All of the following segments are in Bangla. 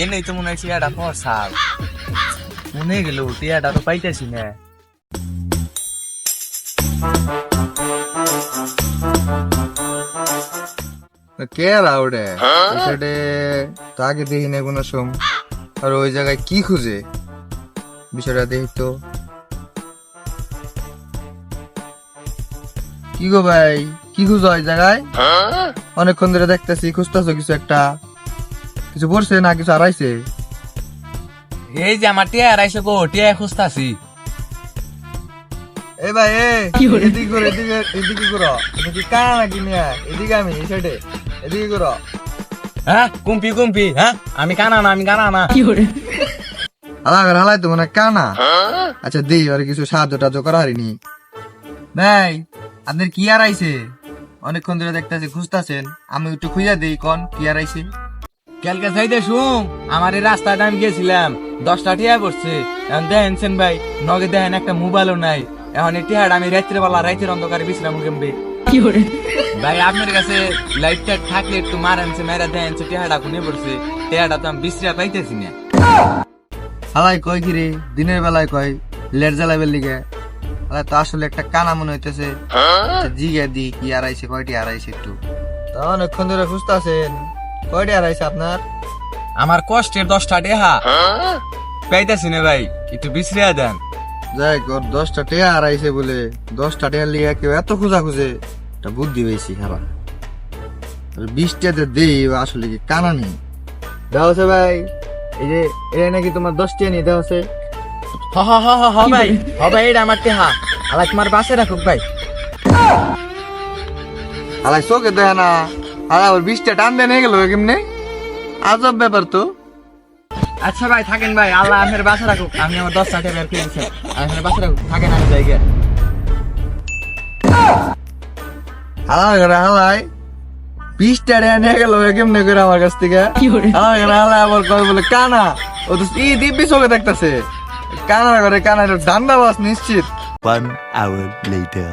এ নেই তো মনে হয় টিয়াটা পর সাল মনে গেল টিয়াটা তো পাইতেছি না। কে রাউডে সেটে তাকে দেখি না কোনো সম। আর ওই জায়গায় কি খুঁজে? বিষয়টা দেখি তো। কি গো ভাই? কি খুঁজো ওই জায়গায়? অনেকক্ষণ ধরে দেখতেছি খুঁজতেছো কিছু একটা। কিছু পড়ছে না কিছু হারাইছে? এই যে আমার টিয়া আড়াইশো গো টিয়া খুঁজতাছি। এ ভাই এ এদিকে করো এদিকে এদিকে করো তুমি কি কানা নাকি মিয়া এদিকে আমি এই সাইডে এদিকে করো হ্যাঁ কুম্পি কুম্পি হ্যাঁ? আমি কানা না আমি কানা না। হালা করে হালাই তো মনে কানা। আচ্ছা দিই আর কিছু সাহায্য টাহায্য করা হারিনি ভাই আপনার কি আর আইছে? অনেকক্ষণ ধরে দেখতেছি খুঁজতেছেন। আমি একটু খুঁজা দিই কন কি আর আইছে? কালকে যাইতে শুম আমার এই রাস্তাটা আমি গেছিলাম দশটা টিয়া পড়ছে। এখন দেখেন ভাই নগে দেখেন একটা মোবাইলও নাই। এখন এই টিয়াটা আমি রাত্রে বেলা রাইতের অন্ধকারে বিশ্রাম কেমবে ভাই আপনার কাছে লাইট টাইট থাকলে একটু মারেন সে মেরা দেন সে টিয়াটা কোনে পড়ছে। টিয়াটা তো আমি বিশ্রা পাইতেছি না। হালাই কয় কি রে? দিনের বেলায় কয় লেট জ্বালাবের লিগে। হালাই তো আসলে একটা কানা মনে হইতেছে। আচ্ছা, জিগে দি কি আর আইছে কয়টি আর একটু? তা অনেকক্ষণ ধরে খুঁজতেছেন কয়টি আর আইছে আপনার? আমার কষ্টের দশটা টেহা। পাইতেছি না ভাই একটু বিশ্রিয়া দেন। যাই ওর দশটা টেয়া আর আইছে বলে দশটা টেয়ার লিগে কেউ এত খোঁজা খুঁজে এটা বুদ্ধি পেয়েছি খারাপ বিশটাতে দেই আসলে কি কানা নেই। দেওয়া ভাই এই যে এটা নাকি তোমার দশটা নিয়ে দেওয়া হ হ হ হ হ ভাই। হ ভাই এটা আমার টেহা। আলা তোমার বাসে রাখুক ভাই। আলাই চোখে দেয় না। আর আবার বিশটা টান দেয় নিয়ে গেল কেমনে? আজব ব্যাপার তো। আচ্ছা ভাই থাকেন ভাই। আল্লাহ আপনার বাসা রাখুক। আমি আমার দশটা টেহা বের করে দিচ্ছি আপনার বাসা রাখুক। থাকেন আমি গে। হালাই করে হালাই বিশটা টাকা নিয়ে গেল কেমনে করে আমার কাছ থেকে? হালাই করে হালাই আবার বলে কানা। ও তো ই দিব্যি চোখে দেখতেছে। কানা করে কানা এটা ডান্ডা বাস নিশ্চিত। One hour later.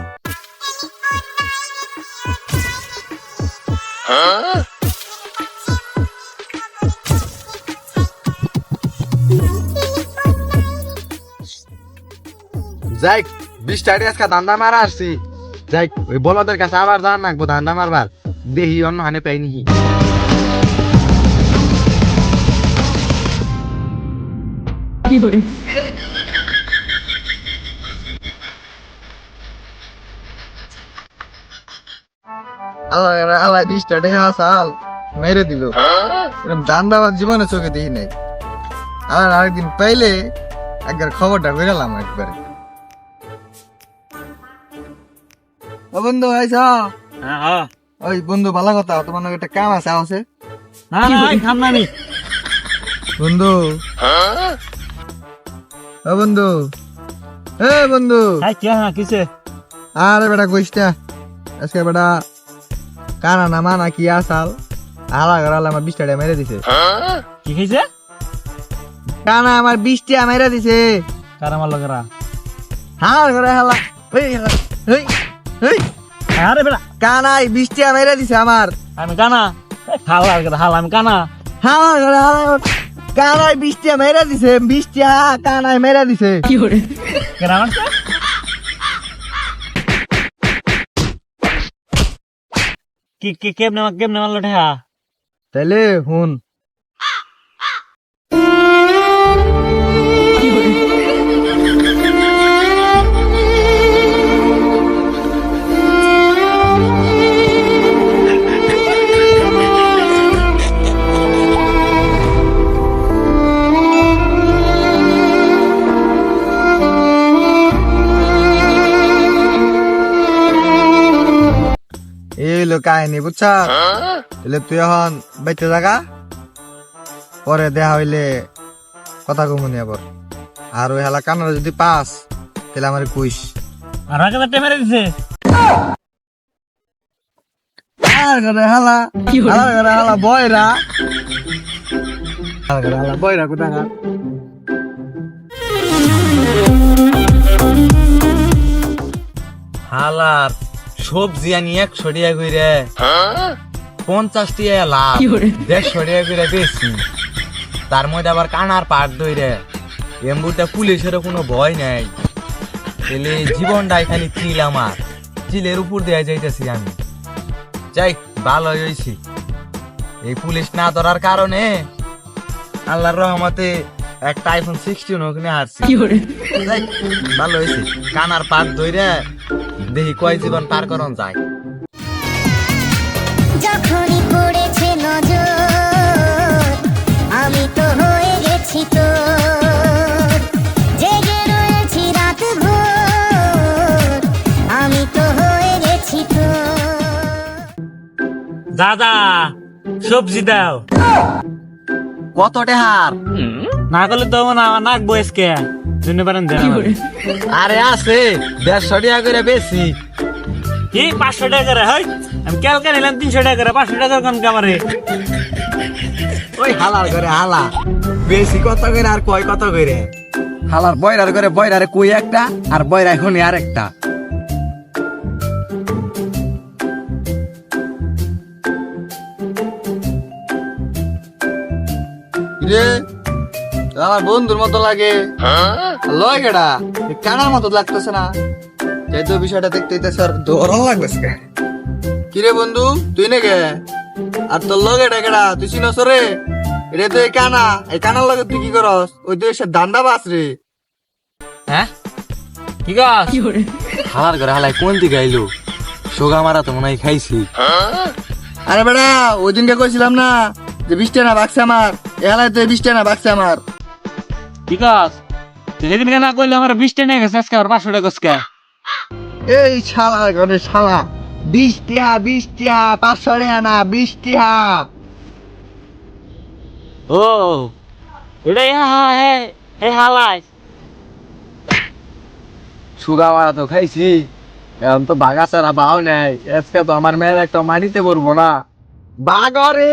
যাই বিশটা টাকা আজকে ধান্দা মারা আসছি। যাই ওই বলদের কাছে আবার যান নাকবো ধান্দা মারবার। দেহি অন্য হানে পাইনি আল্লাহ আল্লাহ বিশটা টাকা সাল মেরে দিল। এরকম দান্দাবাদ জীবনে চোখে দেখি নাই। আর আরেকদিন পাইলে একবার খবরটা বেরালাম একবারে। ও বন্ধু আইস হ্যাঁ হ্যাঁ। ওই বন্ধু ভালো কথা তোমার নাকি একটা কাম আছে আছে? না না খাম না নি। বন্ধু ও বন্ধু। এ বন্ধু। হ্যাঁ কে? হ্যাঁ কিসে? আরে বেটা কইসটা আজকে বেটা কানা না মানা কি আসাল হালা গড়াল আমার বিশ টাকা মেরে দিছে। কি খাইছে কানা আমার বিশ টাকা মেরে দিছে। কার আমার লগেরা হালা করে হালা। ওই ওই ওই আরে বেড়া কানাই বিশ টাকা মেরে দিছে আমার। আমি কানা। হাল হাল আমি কানা। হালা করে হালা। কানাই বিশ টাকা মেরে দিছে বিশ টাকা কানাই মেরে দিছে। কি আমার কি কি কেমনে কেমনে মারলো ঠেহা? তাহলে হুন কাহিনী বুঝছ? তাহলে তুই এখন বাইতে থাকা পরে দেখা হইলে কথা কমুনি আবার। আর ওই হালা কানার যদি পাস তাহলে আমার কুইস। আর আগে একটা মেরে দিছে। আর করে হালা হালা? করে হালা বয়রা। হালা করে হালা বয়রা কোথায় হালার সবজি আনি একশো টাকা কইরে পঞ্চাশ টিয়া লাভ দেড়শো টাকা করে বেশি। তার মধ্যে আবার কানার পাট দইরে। এম্বুতে পুলিশের কোনো ভয় নাই। এলে জীবনটা এখানে চিল আমার। চিলের উপর দেয়া যাইতেছি আমি। যাই ভালো হয়েছি এই পুলিশ না ধরার কারণে আল্লাহর রহমতে একটা আইফোন সিক্সটিন ওখানে হারছি। ভালো হয়েছে কানার পাট দইরে দেখি কয় জীবন পার করন যায়। যখনই পড়েছে নজর আমি তো হয়ে গেছি তো জেগে রয়েছি রাত ভোর আমি তো হয়ে গেছি তো দাদা সবজি দাও। কত টেহার? না করলে তো না আমার নাক বয়সকে। জন্য পারেন। আরে আছে দেড়শো টাকা করে বেশি। কি? পাঁচশো টাকা করে? হয় আমি ক্যালকা নিলাম তিনশো টাকা করে। পাঁচশো টাকা কোন কামারে ওই হালার করে হালা। বেশি কত করে আর কয় কত করে হালার বয়রার করে বয়রারে কই একটা আর বয়রা এখন আর একটা। রে আমার বন্ধুর মতো লাগে। লয় কেডা কানার মতো লাগতেছে না। যাই তো বিষয়টা দেখতে দিতেছে আর দরন লাগবে কিরে বন্ধু তুই নে গে আর তোর লগে এটা কেডা? তুই চিনস রে? এটা তো এই কানা। এই কানার লগে তুই কি করস? ওই তো এসে দান্দা বাস রে। হ্যাঁ? কি গাছ হালার করে হালাই কোন দিকে আইলো? সোগা মারা তো মনে হয় খাইছি। আরে বেড়া ওই দিনকে কইছিলাম না যে বিশটা না বাক্সে আমার। এলাকায় তো বিশটা না বাক্সে আমার। গাছ সেদিন আমার বিশ গেছে আজকে আমার পাঁচশো টাকা গেছে এই শালা ঘরে শালা বিশ টিহা বিশ টিহা পাঁচশো টাকা না বিশ টিহা ও হ্যাঁ হ্যাঁ হ্যাঁ হালাই সুগা মারা তো খাইছি এখন তো বাগা ছাড়া বাও নাই আজকে তো আমার মেয়ের একটা মানিতে পারব না। বাগরে